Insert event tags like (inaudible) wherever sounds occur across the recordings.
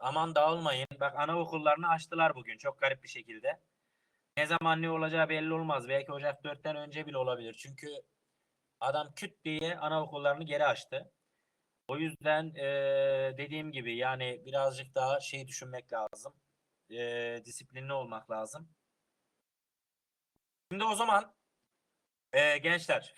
aman dağılmayın. Bak anaokullarını açtılar bugün çok garip bir şekilde. Ne zaman ne olacağı belli olmaz. Belki Ocak 4'ten önce bile olabilir. Çünkü adam küt diye anaokullarını geri açtı. O yüzden eee, dediğim gibi yani birazcık daha şey düşünmek lazım. Eee, disiplinli olmak lazım. Şimdi o zaman eee, gençler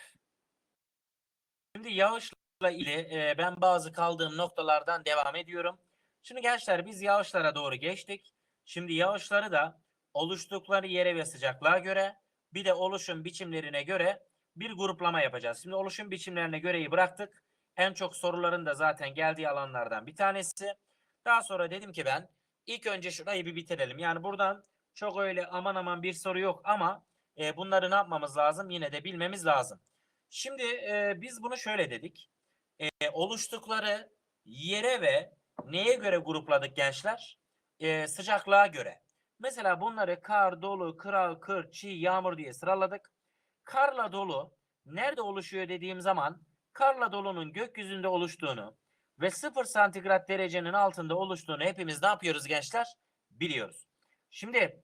şimdi yağışla ilgili eee, ben bazı kaldığım noktalardan devam ediyorum. Şimdi gençler biz yağışlara doğru geçtik. Şimdi yağışları da oluştukları yere ve sıcaklığa göre bir de oluşum biçimlerine göre bir gruplama yapacağız. Şimdi oluşum biçimlerine göreyi bıraktık. En çok soruların da zaten geldiği alanlardan bir tanesi. Daha sonra dedim ki ben ilk önce şurayı bir bitirelim. Yani buradan çok öyle aman aman bir soru yok ama e, bunları ne yapmamız lazım? Yine de bilmemiz lazım. Şimdi e, biz bunu şöyle dedik. E, oluştukları yere ve neye göre grupladık gençler? E, sıcaklığa göre. Mesela bunları kar, dolu, kıra, kır, çiğ, yağmur diye sıraladık. Karla dolu nerede oluşuyor dediğim zaman karla dolunun gökyüzünde oluştuğunu ve 0 santigrat derecenin altında oluştuğunu hepimiz ne yapıyoruz gençler? Biliyoruz. Şimdi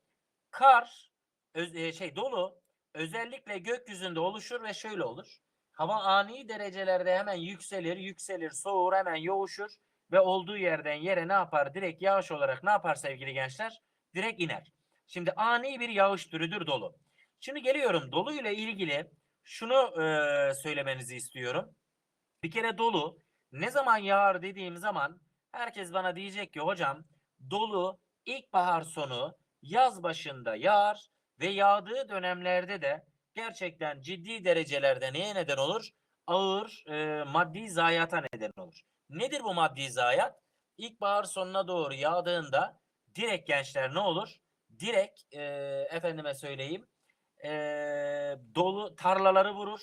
kar öz- şey dolu özellikle gökyüzünde oluşur ve şöyle olur. Hava ani derecelerde hemen yükselir, yükselir, soğur, hemen yoğuşur ve olduğu yerden yere ne yapar? Direkt yağış olarak ne yapar sevgili gençler? Direkt iner. Şimdi ani bir yağış türüdür dolu. Şimdi geliyorum dolu ile ilgili şunu e, söylemenizi istiyorum. Bir kere dolu ne zaman yağar dediğim zaman herkes bana diyecek ki hocam dolu ilkbahar sonu yaz başında yağar ve yağdığı dönemlerde de gerçekten ciddi derecelerde neye neden olur? Ağır e, maddi zayiata neden olur. Nedir bu maddi zayiat? İlkbahar sonuna doğru yağdığında direkt gençler ne olur? Direkt e, efendime söyleyeyim e, dolu tarlaları vurur.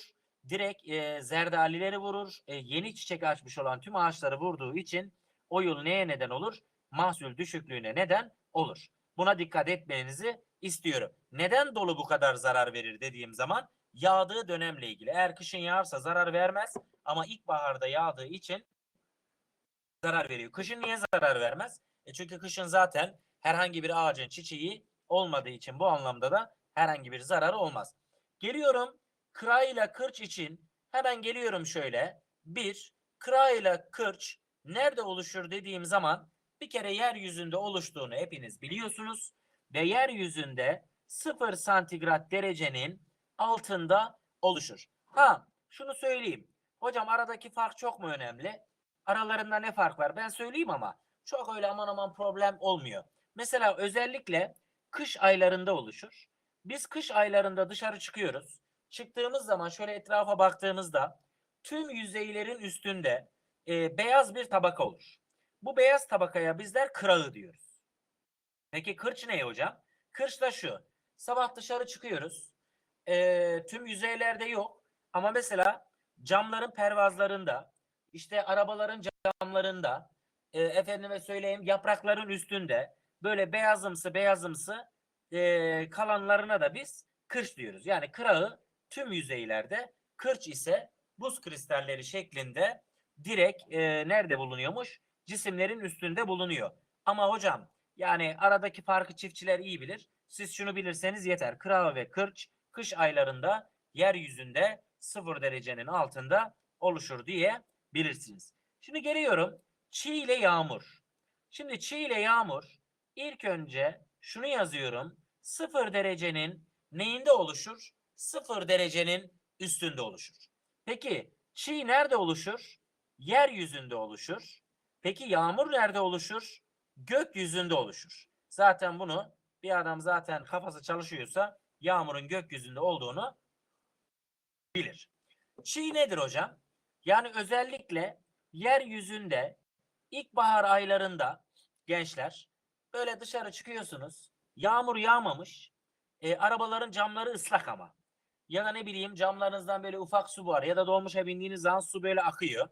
Direkt e, zerdalileri vurur. E, yeni çiçek açmış olan tüm ağaçları vurduğu için o yıl neye neden olur? Mahsul düşüklüğüne neden olur. Buna dikkat etmenizi istiyorum. Neden dolu bu kadar zarar verir dediğim zaman yağdığı dönemle ilgili. Eğer kışın yağarsa zarar vermez ama ilkbaharda yağdığı için zarar veriyor. Kışın niye zarar vermez? E çünkü kışın zaten herhangi bir ağacın çiçeği olmadığı için bu anlamda da herhangi bir zararı olmaz. Geliyorum kıra ile kırç için hemen geliyorum şöyle. Bir, kıra ile kırç nerede oluşur dediğim zaman bir kere yeryüzünde oluştuğunu hepiniz biliyorsunuz. Ve yeryüzünde 0 santigrat derecenin altında oluşur. Ha şunu söyleyeyim. Hocam aradaki fark çok mu önemli? Aralarında ne fark var? Ben söyleyeyim ama çok öyle aman aman problem olmuyor. Mesela özellikle kış aylarında oluşur. Biz kış aylarında dışarı çıkıyoruz. Çıktığımız zaman şöyle etrafa baktığımızda tüm yüzeylerin üstünde e, beyaz bir tabaka olur. Bu beyaz tabakaya bizler kırağı diyoruz. Peki kırç ne hocam? Kırç da şu. Sabah dışarı çıkıyoruz. E, tüm yüzeylerde yok. Ama mesela camların pervazlarında, işte arabaların camlarında, e, efendime söyleyeyim yaprakların üstünde böyle beyazımsı beyazımsı e, kalanlarına da biz kırç diyoruz. Yani kırağı tüm yüzeylerde, kırç ise buz kristalleri şeklinde direkt e, nerede bulunuyormuş? Cisimlerin üstünde bulunuyor. Ama hocam yani aradaki farkı çiftçiler iyi bilir. Siz şunu bilirseniz yeter. Kırağı ve kırç kış aylarında yeryüzünde sıfır derecenin altında oluşur diye bilirsiniz. Şimdi geliyorum çiğ ile yağmur. Şimdi çiğ ile yağmur ilk önce şunu yazıyorum. Sıfır derecenin neyinde oluşur? Sıfır derecenin üstünde oluşur. Peki çiğ nerede oluşur? Yeryüzünde oluşur. Peki yağmur nerede oluşur? Gökyüzünde oluşur. Zaten bunu bir adam zaten kafası çalışıyorsa yağmurun gökyüzünde olduğunu bilir. Çiğ nedir hocam? Yani özellikle yeryüzünde ilkbahar aylarında gençler böyle dışarı çıkıyorsunuz. Yağmur yağmamış. E, arabaların camları ıslak ama. Ya da ne bileyim camlarınızdan böyle ufak su var ya da dolmuşa bindiğiniz zaman su böyle akıyor.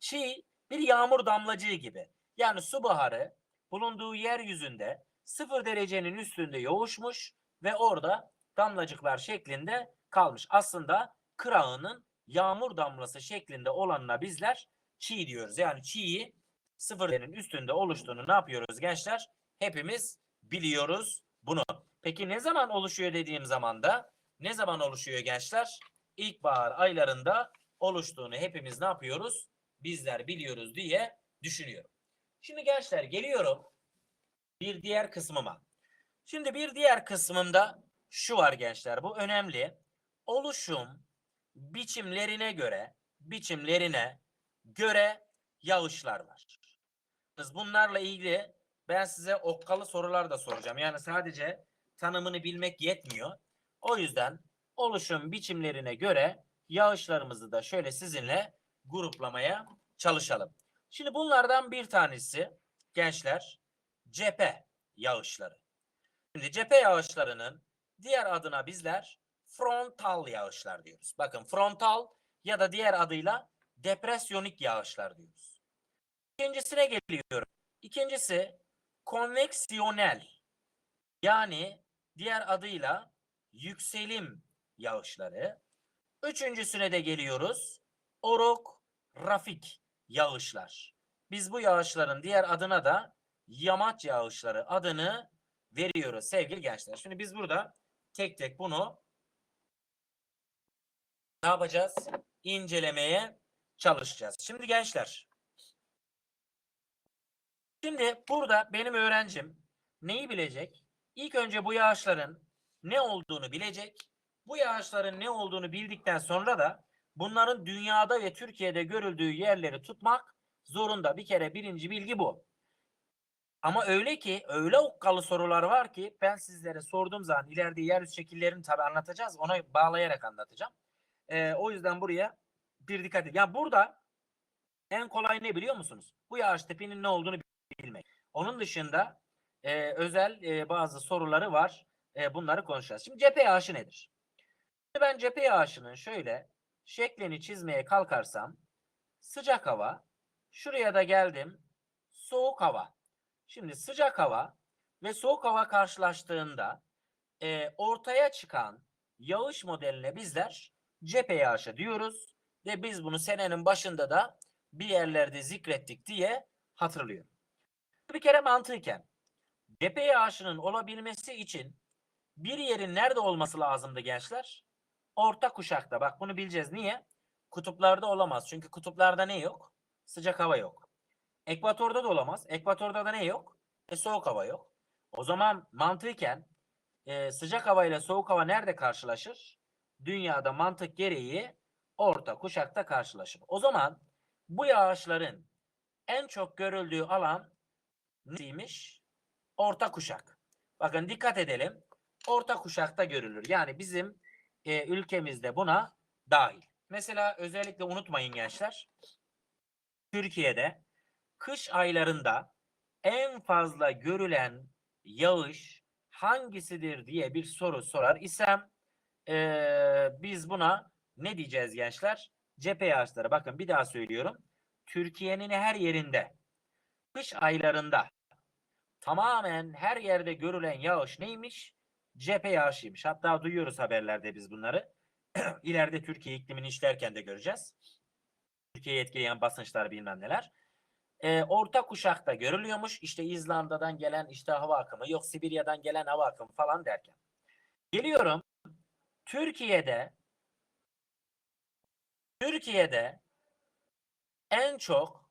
Çiğ bir yağmur damlacığı gibi. Yani su baharı bulunduğu yeryüzünde sıfır derecenin üstünde yoğuşmuş ve orada damlacıklar şeklinde kalmış. Aslında kırağının yağmur damlası şeklinde olanına bizler çiğ diyoruz. Yani çiği sıfır değerinin üstünde oluştuğunu ne yapıyoruz gençler? Hepimiz biliyoruz bunu. Peki ne zaman oluşuyor dediğim zaman da ne zaman oluşuyor gençler? İlkbahar aylarında oluştuğunu hepimiz ne yapıyoruz? Bizler biliyoruz diye düşünüyorum. Şimdi gençler geliyorum bir diğer kısmıma. Şimdi bir diğer kısmında şu var gençler bu önemli. Oluşum biçimlerine göre biçimlerine göre yağışlar var. Bunlarla ilgili ben size okkalı sorular da soracağım. Yani sadece tanımını bilmek yetmiyor. O yüzden oluşum biçimlerine göre yağışlarımızı da şöyle sizinle gruplamaya çalışalım. Şimdi bunlardan bir tanesi gençler cephe yağışları. Şimdi cephe yağışlarının diğer adına bizler frontal yağışlar diyoruz. Bakın frontal ya da diğer adıyla depresyonik yağışlar diyoruz. İkincisine geliyorum. İkincisi konveksiyonel yani diğer adıyla yükselim yağışları. Üçüncüsüne de geliyoruz. Orografik yağışlar. Biz bu yağışların diğer adına da yamaç yağışları adını veriyoruz sevgili gençler. Şimdi biz burada tek tek bunu ne yapacağız? İncelemeye çalışacağız. Şimdi gençler. Şimdi burada benim öğrencim neyi bilecek? İlk önce bu yağışların ne olduğunu bilecek. Bu yağışların ne olduğunu bildikten sonra da bunların dünyada ve Türkiye'de görüldüğü yerleri tutmak zorunda. Bir kere birinci bilgi bu. Ama öyle ki öyle okkalı sorular var ki ben sizlere sorduğum zaman ileride yeryüzü şekillerini tabi anlatacağız. Ona bağlayarak anlatacağım. Ee, o yüzden buraya bir dikkat edin. Yani burada en kolay ne biliyor musunuz? Bu yağış tipinin ne olduğunu bilmek. Onun dışında e, özel e, bazı soruları var. E, bunları konuşacağız. Şimdi cephe yağışı nedir? Ben cephe yağışının şöyle şeklini çizmeye kalkarsam sıcak hava, şuraya da geldim soğuk hava. Şimdi sıcak hava ve soğuk hava karşılaştığında e, ortaya çıkan yağış modeline bizler cephe yağışı diyoruz ve biz bunu senenin başında da bir yerlerde zikrettik diye hatırlıyorum. Bir kere mantıken cephe yağışının olabilmesi için bir yerin nerede olması lazımdı gençler? Orta kuşakta. Bak bunu bileceğiz. Niye? Kutuplarda olamaz. Çünkü kutuplarda ne yok? Sıcak hava yok. Ekvatorda da olamaz. Ekvatorda da ne yok? E, soğuk hava yok. O zaman mantıken e, sıcak hava ile soğuk hava nerede karşılaşır? Dünyada mantık gereği orta kuşakta karşılaşır. O zaman bu yağışların en çok görüldüğü alan neymiş? Orta kuşak. Bakın dikkat edelim. Orta kuşakta görülür. Yani bizim e, ülkemizde buna dahil. Mesela özellikle unutmayın gençler. Türkiye'de kış aylarında en fazla görülen yağış hangisidir diye bir soru sorar isem e, biz buna ne diyeceğiz gençler? Cephe yağışları. Bakın bir daha söylüyorum. Türkiye'nin her yerinde kış aylarında tamamen her yerde görülen yağış neymiş? Cephe yağışıymış. Hatta duyuyoruz haberlerde biz bunları. (clears throat) İleride Türkiye iklimini işlerken de göreceğiz. Türkiye'yi etkileyen basınçlar bilmem neler. Ee, orta kuşakta görülüyormuş. İşte İzlanda'dan gelen işte hava akımı, yok Sibirya'dan gelen hava akımı falan derken. Geliyorum. Türkiye'de Türkiye'de en çok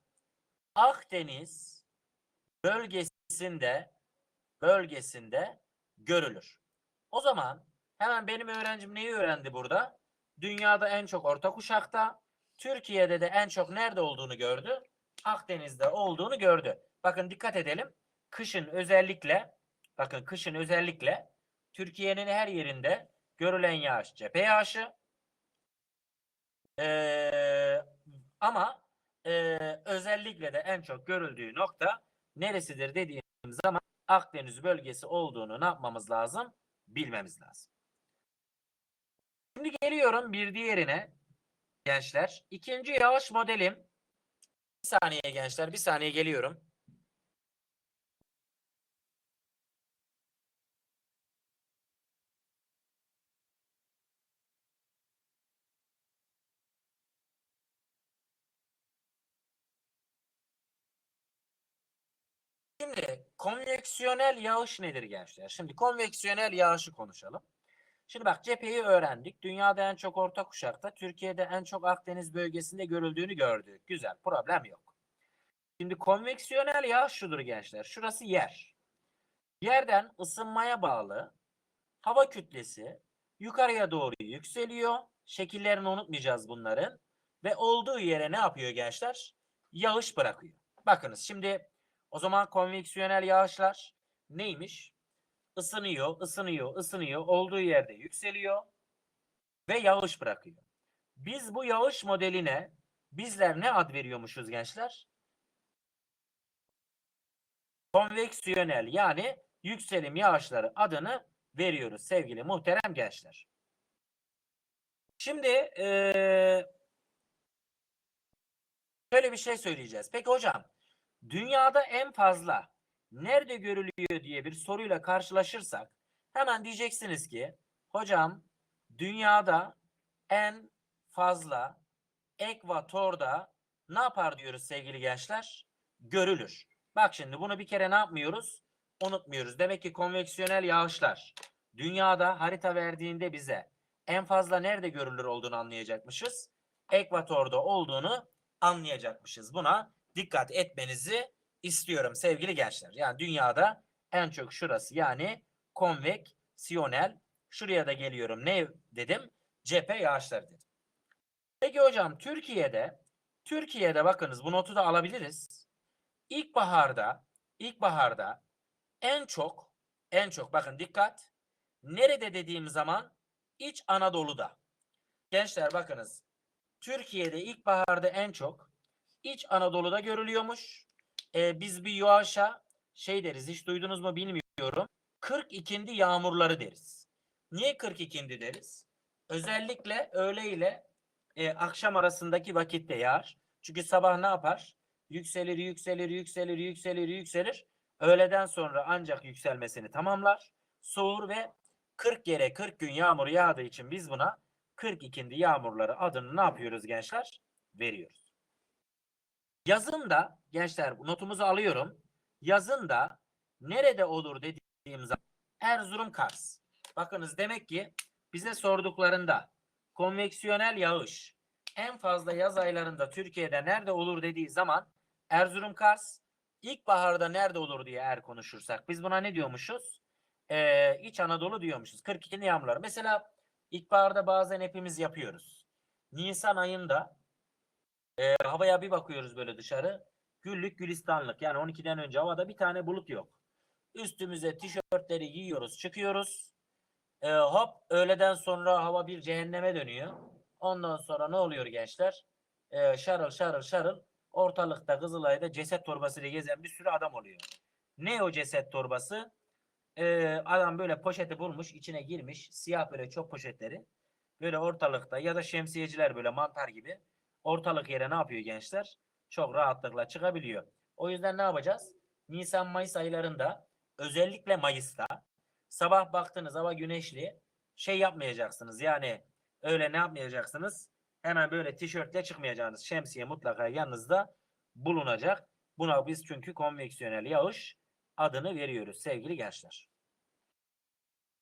Akdeniz bölgesinde bölgesinde görülür. O zaman hemen benim öğrencim neyi öğrendi burada? Dünyada en çok orta kuşakta, Türkiye'de de en çok nerede olduğunu gördü? Akdeniz'de olduğunu gördü. Bakın dikkat edelim. Kışın özellikle bakın kışın özellikle Türkiye'nin her yerinde görülen yağış cephe yağışı. Ee, ama e, özellikle de en çok görüldüğü nokta neresidir dediğimiz zaman Akdeniz bölgesi olduğunu ne yapmamız lazım? Bilmemiz lazım. Şimdi geliyorum bir diğerine gençler. İkinci yağış modelim. Bir saniye gençler bir saniye geliyorum. Şimdi konveksiyonel yağış nedir gençler? Şimdi konveksiyonel yağışı konuşalım. Şimdi bak cepheyi öğrendik. Dünyada en çok orta kuşakta, Türkiye'de en çok Akdeniz bölgesinde görüldüğünü gördük. Güzel, problem yok. Şimdi konveksiyonel yağış şudur gençler. Şurası yer. Yerden ısınmaya bağlı hava kütlesi yukarıya doğru yükseliyor. Şekillerini unutmayacağız bunların. Ve olduğu yere ne yapıyor gençler? Yağış bırakıyor. Bakınız şimdi o zaman konveksiyonel yağışlar neymiş? Isınıyor, ısınıyor, ısınıyor. Olduğu yerde yükseliyor ve yağış bırakıyor. Biz bu yağış modeline bizler ne ad veriyormuşuz gençler? Konveksiyonel yani yükselim yağışları adını veriyoruz sevgili muhterem gençler. Şimdi eee şöyle bir şey söyleyeceğiz. Peki hocam dünyada en fazla nerede görülüyor diye bir soruyla karşılaşırsak hemen diyeceksiniz ki hocam dünyada en fazla ekvatorda ne yapar diyoruz sevgili gençler? Görülür. Bak şimdi bunu bir kere ne yapmıyoruz? Unutmuyoruz. Demek ki konveksiyonel yağışlar dünyada harita verdiğinde bize en fazla nerede görülür olduğunu anlayacakmışız. Ekvatorda olduğunu anlayacakmışız. Buna dikkat etmenizi istiyorum sevgili gençler. Yani dünyada en çok şurası yani konveksiyonel. Şuraya da geliyorum. Ne dedim? Cephe yağışları dedim. Peki hocam Türkiye'de Türkiye'de bakınız bu notu da alabiliriz. İlkbaharda ilkbaharda en çok en çok bakın dikkat nerede dediğim zaman İç Anadolu'da. Gençler bakınız Türkiye'de ilkbaharda en çok İç Anadolu'da görülüyormuş. Ee, biz bir yağışa şey deriz hiç duydunuz mu bilmiyorum. 42. yağmurları deriz. Niye 42. deriz? Özellikle öğle ile e, akşam arasındaki vakitte yağar. Çünkü sabah ne yapar? Yükselir, yükselir, yükselir, yükselir, yükselir. Öğleden sonra ancak yükselmesini tamamlar. Soğur ve 40 yere 40 gün yağmur yağdığı için biz buna 42. yağmurları adını ne yapıyoruz gençler? Veriyoruz. Yazın da gençler notumuzu alıyorum. Yazın da nerede olur dediğim zaman Erzurum Kars. Bakınız demek ki bize sorduklarında konveksiyonel yağış en fazla yaz aylarında Türkiye'de nerede olur dediği zaman Erzurum Kars ilkbaharda nerede olur diye eğer konuşursak biz buna ne diyormuşuz? Ee, İç Anadolu diyormuşuz. 42 yağmurlar. Mesela ilkbaharda bazen hepimiz yapıyoruz. Nisan ayında e, havaya bir bakıyoruz böyle dışarı. Güllük gülistanlık. Yani 12'den önce havada bir tane bulut yok. Üstümüze tişörtleri giyiyoruz, çıkıyoruz. E, hop öğleden sonra hava bir cehenneme dönüyor. Ondan sonra ne oluyor gençler? E, şarıl şarıl şarıl ortalıkta Kızılay'da ceset torbasıyla gezen bir sürü adam oluyor. Ne o ceset torbası? E, adam böyle poşeti bulmuş, içine girmiş. Siyah böyle çok poşetleri. Böyle ortalıkta ya da şemsiyeciler böyle mantar gibi ortalık yere ne yapıyor gençler? Çok rahatlıkla çıkabiliyor. O yüzden ne yapacağız? Nisan-Mayıs aylarında özellikle Mayıs'ta sabah baktınız hava güneşli şey yapmayacaksınız. Yani öyle ne yapmayacaksınız? Hemen böyle tişörtle çıkmayacaksınız. Şemsiye mutlaka yanınızda bulunacak. Buna biz çünkü konveksiyonel yağış adını veriyoruz sevgili gençler.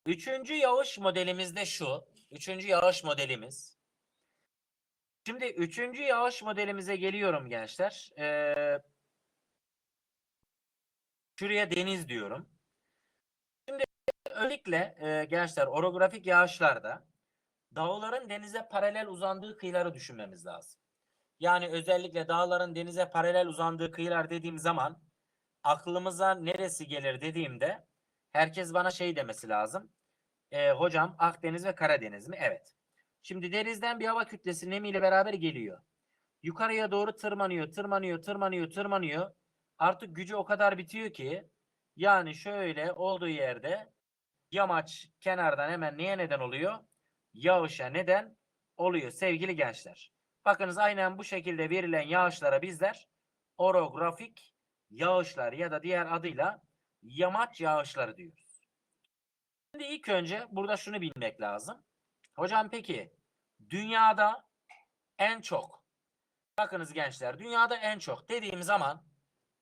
Üçüncü yağış modelimiz de şu. Üçüncü yağış modelimiz. Şimdi üçüncü yağış modelimize geliyorum gençler. Ee, şuraya deniz diyorum. Şimdi özellikle e, gençler orografik yağışlarda dağların denize paralel uzandığı kıyıları düşünmemiz lazım. Yani özellikle dağların denize paralel uzandığı kıyılar dediğim zaman aklımıza neresi gelir dediğimde herkes bana şey demesi lazım. E, hocam Akdeniz ve Karadeniz mi? Evet. Şimdi denizden bir hava kütlesi nemiyle beraber geliyor. Yukarıya doğru tırmanıyor, tırmanıyor, tırmanıyor, tırmanıyor. Artık gücü o kadar bitiyor ki yani şöyle olduğu yerde yamaç kenardan hemen neye neden oluyor? Yağışa neden oluyor sevgili gençler. Bakınız aynen bu şekilde verilen yağışlara bizler orografik yağışlar ya da diğer adıyla yamaç yağışları diyoruz. Şimdi ilk önce burada şunu bilmek lazım. Hocam peki dünyada en çok bakınız gençler dünyada en çok dediğim zaman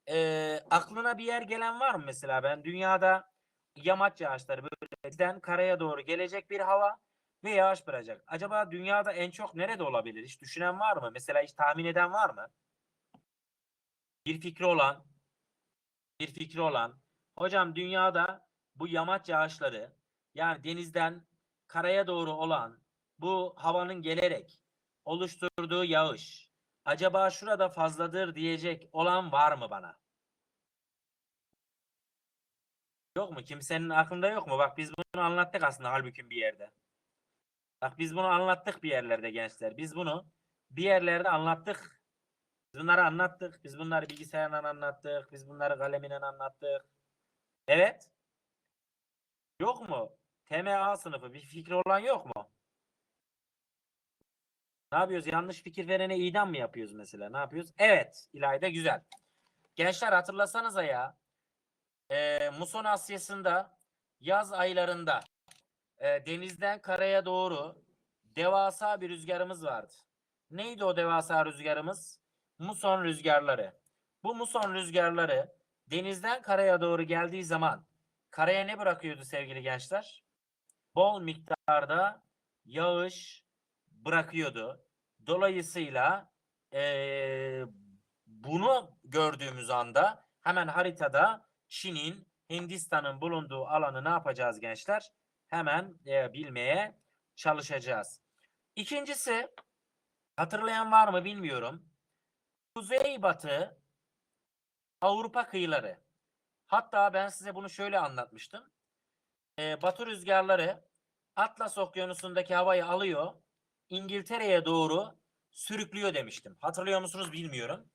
e, aklına bir yer gelen var mı mesela? Ben dünyada yamaç yağışları böyle denizden karaya doğru gelecek bir hava ve yağış bırakacak. Acaba dünyada en çok nerede olabilir? Hiç düşünen var mı? Mesela hiç tahmin eden var mı? Bir fikri olan, bir fikri olan. Hocam dünyada bu yamaç yağışları yani denizden karaya doğru olan bu havanın gelerek oluşturduğu yağış acaba şurada fazladır diyecek olan var mı bana? Yok mu? Kimsenin aklında yok mu? Bak biz bunu anlattık aslında halbuki bir yerde. Bak biz bunu anlattık bir yerlerde gençler. Biz bunu bir yerlerde anlattık. Biz bunları anlattık. Biz bunları bilgisayarla anlattık. Biz bunları kalemiyle anlattık. Evet. Yok mu? TMA sınıfı bir fikri olan yok mu? Ne yapıyoruz? Yanlış fikir verene idam mı yapıyoruz mesela? Ne yapıyoruz? Evet. İlayda güzel. Gençler hatırlasanıza ya. E, Muson Asyası'nda yaz aylarında e, denizden karaya doğru devasa bir rüzgarımız vardı. Neydi o devasa rüzgarımız? Muson rüzgarları. Bu muson rüzgarları denizden karaya doğru geldiği zaman karaya ne bırakıyordu sevgili gençler? Bol miktarda yağış bırakıyordu. Dolayısıyla eee, bunu gördüğümüz anda hemen haritada Çin'in, Hindistan'ın bulunduğu alanı ne yapacağız gençler? Hemen eee, bilmeye çalışacağız. İkincisi hatırlayan var mı bilmiyorum. Kuzeybatı Avrupa kıyıları. Hatta ben size bunu şöyle anlatmıştım. Ee, batı rüzgarları Atlas Okyanusu'ndaki havayı alıyor, İngiltere'ye doğru sürüklüyor demiştim. Hatırlıyor musunuz bilmiyorum.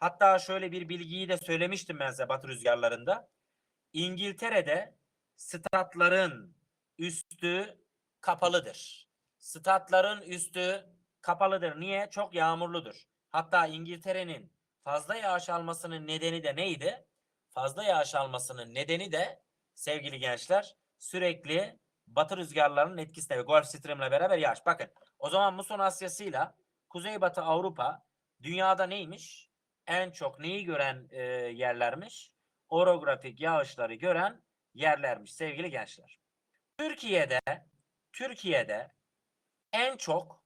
Hatta şöyle bir bilgiyi de söylemiştim ben size batı rüzgarlarında. İngiltere'de statların üstü kapalıdır. Statların üstü kapalıdır. Niye? Çok yağmurludur. Hatta İngiltere'nin fazla yağış almasının nedeni de neydi? Fazla yağış almasının nedeni de sevgili gençler sürekli batı rüzgarlarının etkisiyle ve Gulf Stream'le beraber yağış. Bakın o zaman Muson Asyası'yla Kuzeybatı Avrupa dünyada neymiş? En çok neyi gören e, yerlermiş? Orografik yağışları gören yerlermiş sevgili gençler. Türkiye'de Türkiye'de en çok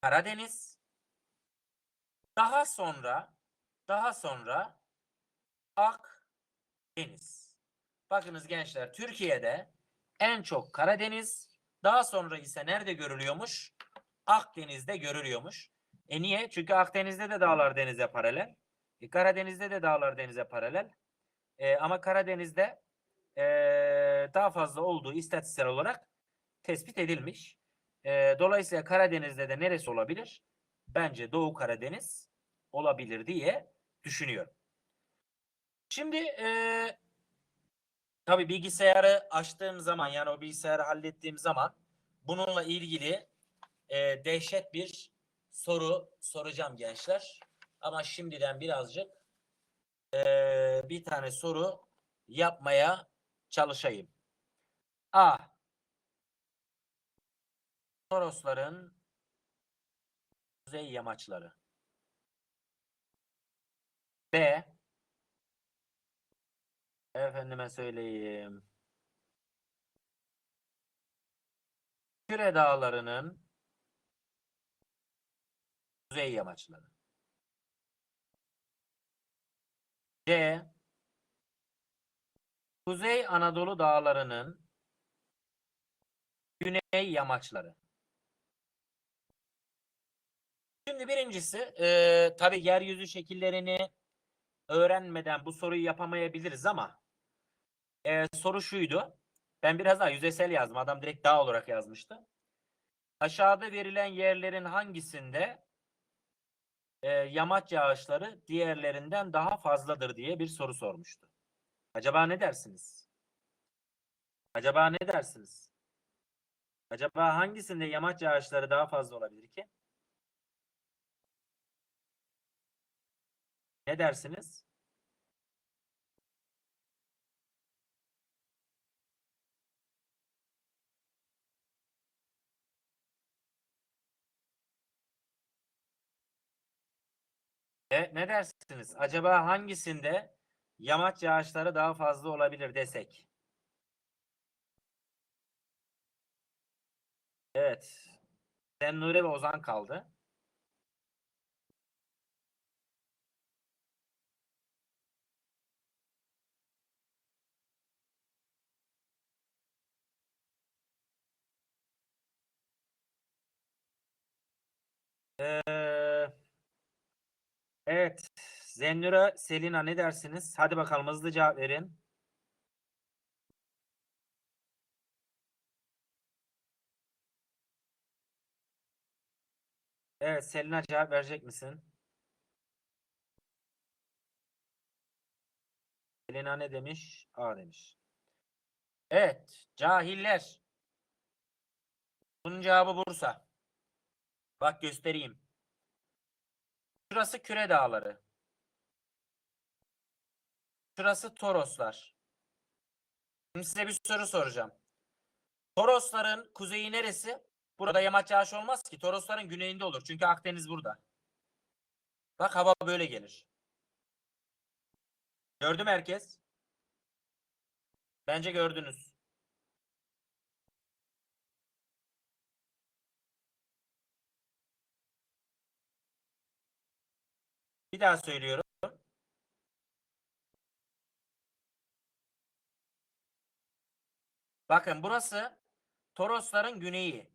Karadeniz daha sonra daha sonra Akdeniz. Bakınız gençler Türkiye'de en çok Karadeniz daha sonra ise nerede görülüyormuş? Akdeniz'de görülüyormuş. E niye? Çünkü Akdeniz'de de dağlar denize paralel. E Karadeniz'de de dağlar denize paralel. E, ama Karadeniz'de e, daha fazla olduğu istatistiksel olarak tespit edilmiş. E, dolayısıyla Karadeniz'de de neresi olabilir? Bence Doğu Karadeniz olabilir diye düşünüyorum. Şimdi e, tabii bilgisayarı açtığım zaman yani o bilgisayarı hallettiğim zaman bununla ilgili e, dehşet bir soru soracağım gençler. Ama şimdiden birazcık e, bir tane soru yapmaya çalışayım. A. Torosların kuzey yamaçları. B. Efendime söyleyeyim. Küre Dağları'nın kuzey yamaçları. C. Kuzey Anadolu Dağları'nın güney yamaçları. Şimdi birincisi e, tabii yeryüzü şekillerini öğrenmeden bu soruyu yapamayabiliriz ama e, soru şuydu. Ben biraz daha yüzeysel yazdım. Adam direkt dağ olarak yazmıştı. Aşağıda verilen yerlerin hangisinde e, yamaç yağışları diğerlerinden daha fazladır diye bir soru sormuştu. Acaba ne dersiniz? Acaba ne dersiniz? Acaba hangisinde yamaç yağışları daha fazla olabilir ki? Ne dersiniz? E, ne dersiniz? Acaba hangisinde yamaç yağışları daha fazla olabilir desek? Evet. Sen Nuri ve Ozan kaldı. Ee, evet. Zennura, Selina ne dersiniz? Hadi bakalım hızlı cevap verin. Evet Selina cevap verecek misin? Selina ne demiş? A demiş. Evet. Cahiller. Bunun cevabı Bursa. Bak göstereyim. Şurası Küre Dağları. Şurası Toroslar. Şimdi size bir soru soracağım. Torosların kuzeyi neresi? Burada yamaç yağış olmaz ki. Torosların güneyinde olur. Çünkü Akdeniz burada. Bak hava böyle gelir. Gördü mü herkes? Bence gördünüz. Bir daha söylüyorum. Bakın burası Torosların güneyi.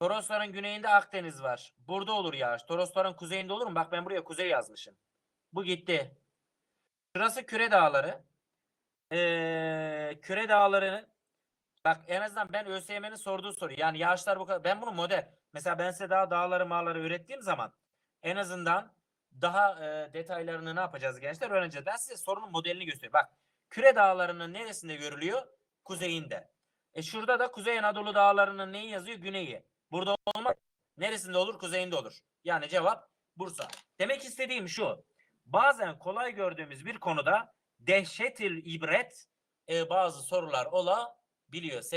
Torosların güneyinde Akdeniz var. Burada olur yağış. Torosların kuzeyinde olur mu? Bak ben buraya kuzey yazmışım. Bu gitti. Şurası Küre Dağları. Ee, Küre Dağları'nın bak en azından ben ÖSYM'nin sorduğu soru. Yani yağışlar bu kadar. Ben bunu model. Mesela ben size daha dağları mağları öğrettiğim zaman en azından daha e, detaylarını ne yapacağız gençler öğreneceğiz. Ben size sorunun modelini gösteriyorum. Bak Küre Dağları'nın neresinde görülüyor? Kuzeyinde. E şurada da Kuzey Anadolu Dağları'nın neyi yazıyor? Güneyi. Burada olmaz. Neresinde olur? Kuzeyinde olur. Yani cevap Bursa. Demek istediğim şu. Bazen kolay gördüğümüz bir konuda dehşetil ibret e, bazı sorular olabiliyor sevgili.